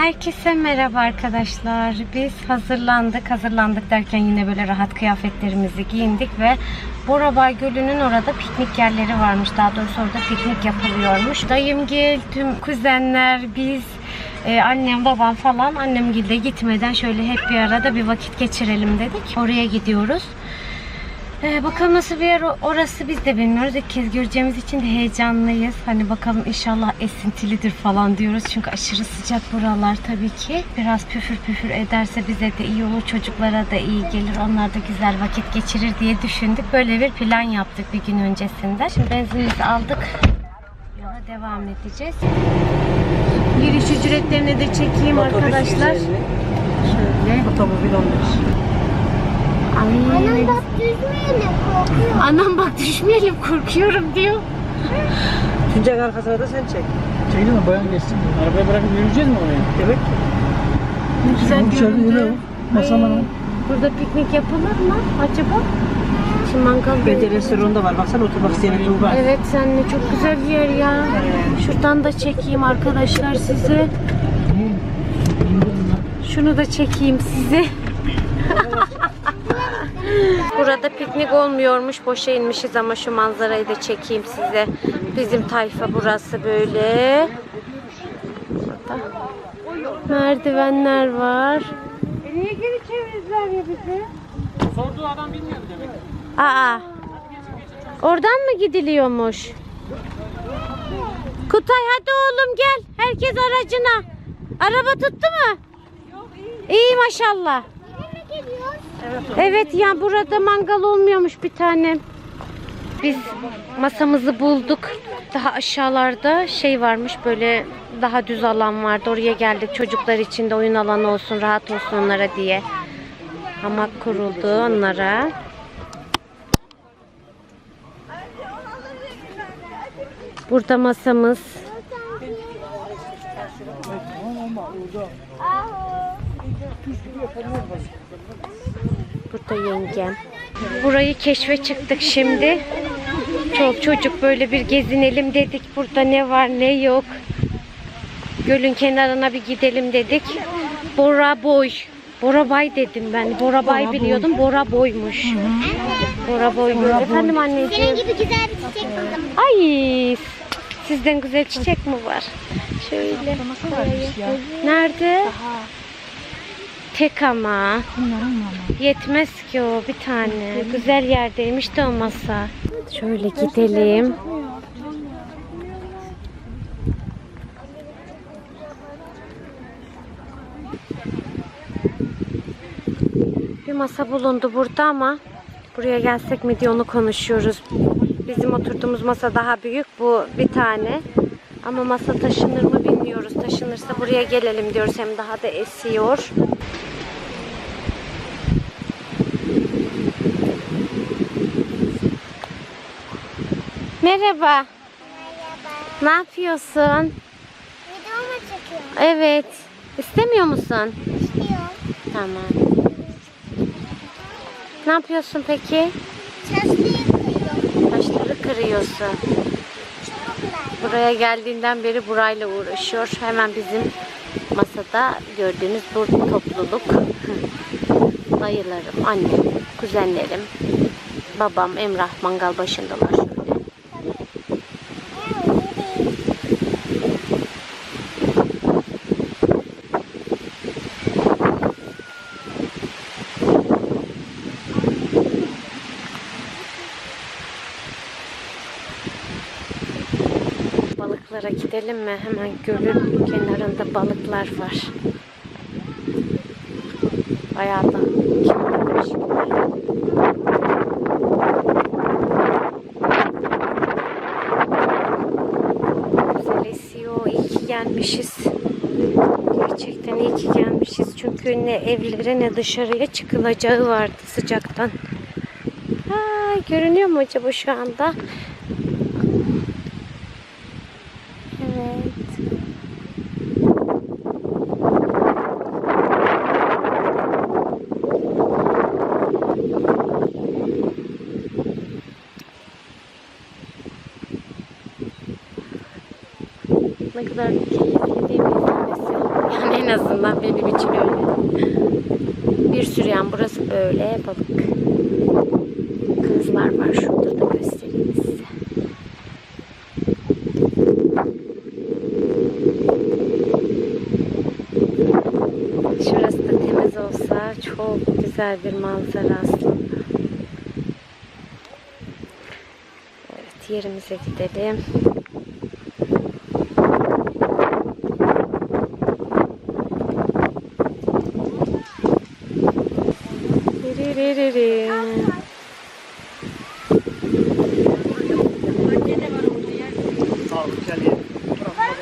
Herkese merhaba arkadaşlar. Biz hazırlandık. Hazırlandık derken yine böyle rahat kıyafetlerimizi giyindik ve Borabay Gölü'nün orada piknik yerleri varmış. Daha doğrusu orada piknik yapılıyormuş. Dayımgil, tüm kuzenler, biz, e, annem, babam falan annemgilde gitmeden şöyle hep bir arada bir vakit geçirelim dedik. Oraya gidiyoruz. Ee, bakalım nasıl bir yer orası biz de bilmiyoruz. İlk kez göreceğimiz için de heyecanlıyız. Hani bakalım inşallah esintilidir falan diyoruz. Çünkü aşırı sıcak buralar tabii ki. Biraz püfür püfür ederse bize de iyi olur. Çocuklara da iyi gelir. Onlar da güzel vakit geçirir diye düşündük. Böyle bir plan yaptık bir gün öncesinde. Şimdi benzinimizi aldık. Yola devam edeceğiz. Giriş ücretlerini de çekeyim arkadaşlar. Şöyle. Otomobil 15. Ay. Anam bak düşmeyelim korkuyor. Anam bak düşmeyelim korkuyorum diyor. Tuncay arkasına da sen çek. Çekil mi bayan geçsin mi? Arabayı bırakıp yürüyeceğiz mi oraya? Demek ki. Ne güzel İçeride göründü. öyle masa Ay, var. Burada piknik yapılır mı acaba? Şimdi mangal Bence restoranda var. Baksana oturmak isteyene Tuğba. Evet senle çok güzel bir yer ya. Şuradan da çekeyim arkadaşlar size. Şunu da çekeyim size. Burada piknik olmuyormuş. Boşa inmişiz ama şu manzarayı da çekeyim size. Bizim tayfa burası böyle. Burada merdivenler var. Niye geri çevirdiler ya bizi? Sorduğu adam bilmiyor demek. Aa. Oradan mı gidiliyormuş? Kutay hadi oğlum gel. Herkes aracına. Araba tuttu mu? İyi maşallah. Evet ya burada mangal olmuyormuş bir tane. Biz masamızı bulduk. Daha aşağılarda şey varmış böyle daha düz alan vardı. Oraya geldik çocuklar için de oyun alanı olsun rahat olsun onlara diye. Hamak kuruldu onlara. Burada masamız. Burada yengem. Burayı keşfe çıktık şimdi. Çok çocuk böyle bir gezinelim dedik. Burada ne var ne yok. Gölün kenarına bir gidelim dedik. Bora boy. Bora bay dedim ben. Bora bay biliyordum. Bora boymuş. Bora boy. göl. Efendim anneciğim. Senin gibi güzel bir çiçek buldum. Ay sizden güzel çiçek mi var? Şöyle. Nerede? Tek ama. Yetmez ki o bir tane. Güzel yerdeymiş de o masa. Şöyle gidelim. Bir masa bulundu burada ama buraya gelsek mi diye onu konuşuyoruz. Bizim oturduğumuz masa daha büyük. Bu bir tane. Ama masa taşınır mı bilmiyoruz. Taşınırsa buraya gelelim diyoruz. Hem daha da esiyor. Merhaba. Ne yapıyorsun? Video mu çekiyorum? Evet. İstemiyor musun? İstiyorum. Tamam. Ne yapıyorsun peki? Çarşıyı kırıyorum. Taşları kırıyorsun. Buraya geldiğinden beri burayla uğraşıyor. Hemen bizim masada gördüğünüz bu topluluk. Dayılarım, annem, kuzenlerim, babam, Emrah mangal başındalar Balıklara gidelim mi? Hemen gölün kenarında balıklar var. Bayağı da esiyor. İyi ki gelmişiz. Gerçekten iyi ki gelmişiz. Çünkü ne evlere ne dışarıya çıkılacağı vardı sıcaktan. Ha, görünüyor mu acaba şu anda? Ne kadar keyifli değil? Yani en azından benim için öyle. Bir sürü yani burası böyle balık. Kızlar var şurada da göstereyim size. Şurası da temiz olsa çok güzel bir manzara aslında. Evet yerimize gidelim.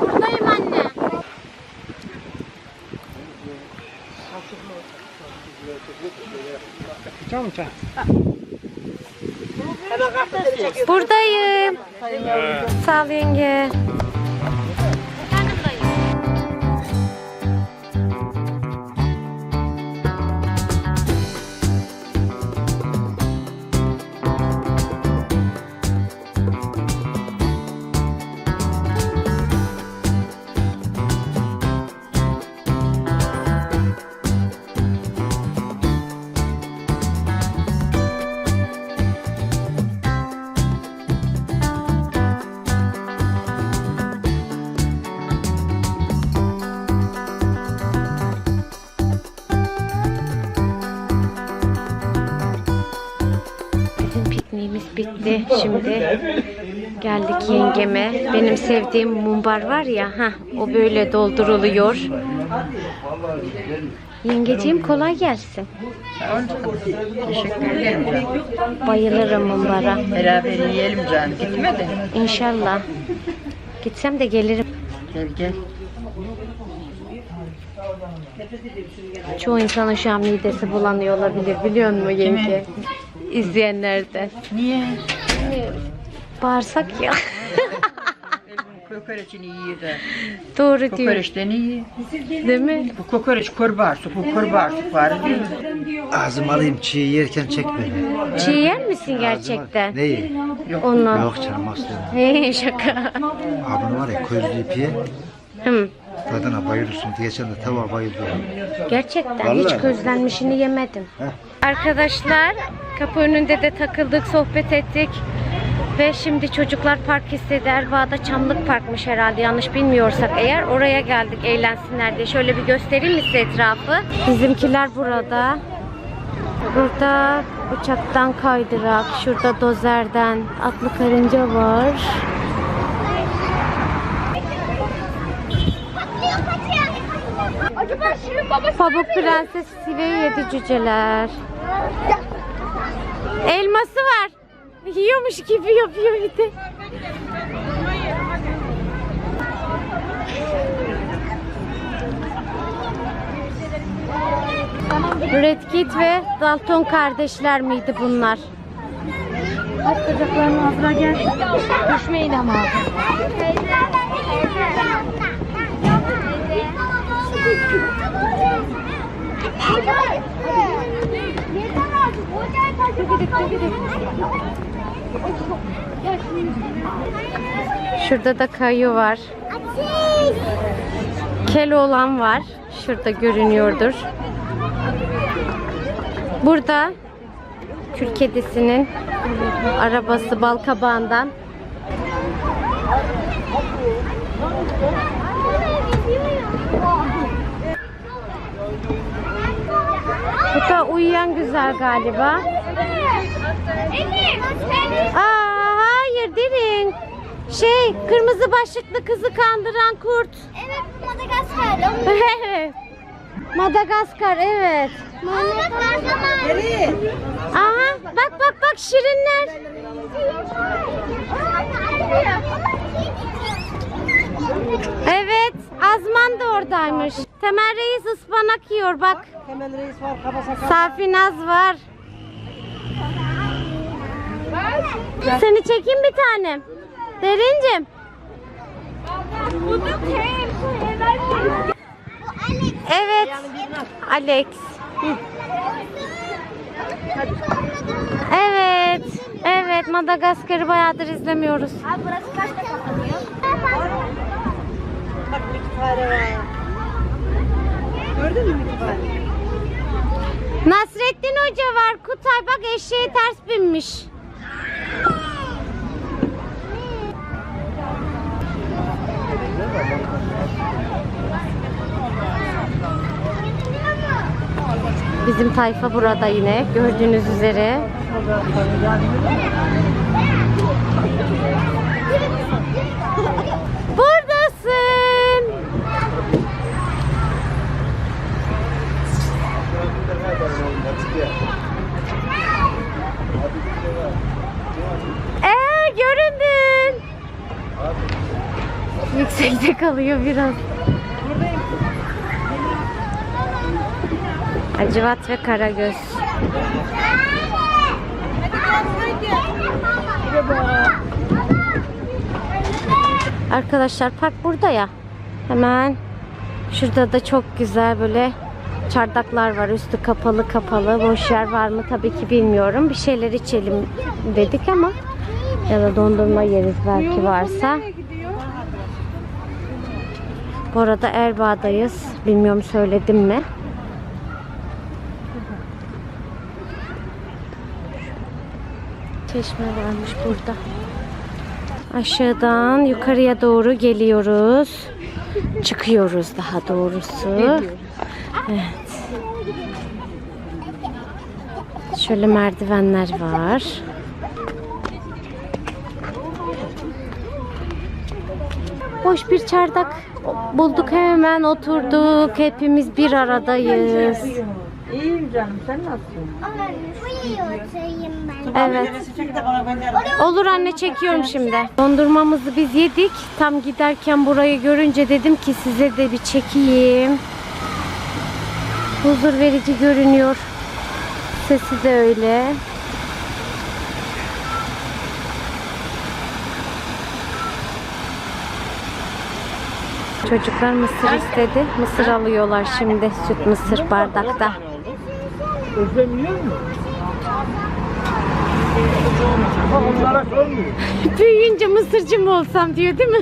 Buradayım anne. Tamam. Buradayım. Sağ ol yenge. Şimdi geldik yengeme. Benim sevdiğim mumbar var ya, ha o böyle dolduruluyor. Yengeciğim kolay gelsin. Teşekkür ederim canım. Bayılırım mumbara. Beraber yiyelim canım. Gitme de. İnşallah. Gitsem de gelirim. Gel gel. Çoğu insanın şu an midesi bulanıyor olabilir biliyor musun yenge? İzleyenlerden. Niye? Bağırsak ya. Kokoreçini yiyor da. Doğru diyor. Kokoreçten iyi. Değil mi? Bu kokoreç kurbağa su. Bu kurbağa su var değil mi? Ağzımı alayım çiğ yerken çek beni. Çiğ yer misin gerçekten? Neyi? Ondan. Yok canım asla. Hey şaka. Abim var ya közlü ipiye Hı. tadına bayılırsın. Geçen de tava bayıldı. Gerçekten Vallahi. hiç közlenmişini yemedim. Arkadaşlar kapı önünde de takıldık, sohbet ettik. Ve şimdi çocuklar park istedi. Erbaa'da Çamlık Parkmış herhalde yanlış bilmiyorsak eğer. Oraya geldik eğlensinler diye. Şöyle bir göstereyim mi size etrafı? Bizimkiler burada. Burada uçaktan kaydırak, şurada dozerden atlı karınca var. Pamuk Prenses ve yedi cüceler. Elması var. Yiyormuş gibi yapıyor bir de. Red Kit ve Dalton kardeşler miydi bunlar? Bak bacaklarının ağzına gel. Düşmeyin ama. Şurada da kayu var. Keloğlan var. Şurada görünüyordur. Burada kül kedisinin arabası bal kabağından. Bu da uyuyan güzel galiba. Aa hayır derin. Şey kırmızı başlıklı kızı kandıran kurt. Evet Madagaskar'da. Evet. Madagaskar evet. Aha bak bak bak şirinler. Evet Azman da oradaymış. Temel Reis ıspanak yiyor bak. Temel reis var, kaba sakal. Safinaz var. Seni çekeyim bir tanem. Derincim. Evet. Alex. Evet. Evet Madagaskar'ı bayağıdır izlemiyoruz. Abi burası kaçta kapanıyor? Bak bir fare var. Gördün mü bir? Nasrettin Hoca var. Kutay bak eşeğe ters binmiş. Bizim tayfa burada yine gördüğünüz üzere. Buradasın. Ee, göründün. Yüksekte kalıyor biraz. Acıvat ve Karagöz. Arkadaşlar park burada ya. Hemen şurada da çok güzel böyle çardaklar var. Üstü kapalı kapalı. Boş yer var mı tabii ki bilmiyorum. Bir şeyler içelim dedik ama ya da dondurma yeriz belki varsa. Bu arada Erbaa'dayız. Bilmiyorum söyledim mi? Çeşme varmış burada. Aşağıdan yukarıya doğru geliyoruz. Çıkıyoruz daha doğrusu. Evet. Şöyle merdivenler var. Boş bir çardak bulduk hemen oturduk. Hepimiz bir aradayız. İyiyim canım, sen nasılsın? Buraya oturayım ben. Evet. Olur anne çekiyorum şimdi. Dondurmamızı biz yedik. Tam giderken burayı görünce dedim ki size de bir çekeyim. Huzur verici görünüyor. Sesi de öyle. Çocuklar mısır istedi. Mısır alıyorlar şimdi. Süt mısır bardakta. Özlem yiyor mu? Onlara sormuyor. Büyüyünce mısırcı mı olsam diyor değil mi?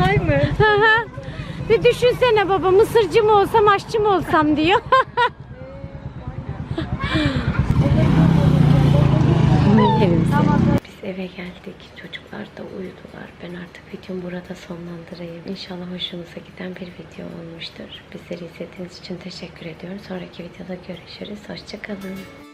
Hay mı? Hı hı. bir düşünsene baba mısırcı mı olsam aşçı mı olsam diyor. Evimize. Eve geldik. Çocuklar da uyudular. Ben artık videomu burada sonlandırayım. İnşallah hoşunuza giden bir video olmuştur. Bizleri izlediğiniz için teşekkür ediyorum. Sonraki videoda görüşürüz. Hoşçakalın.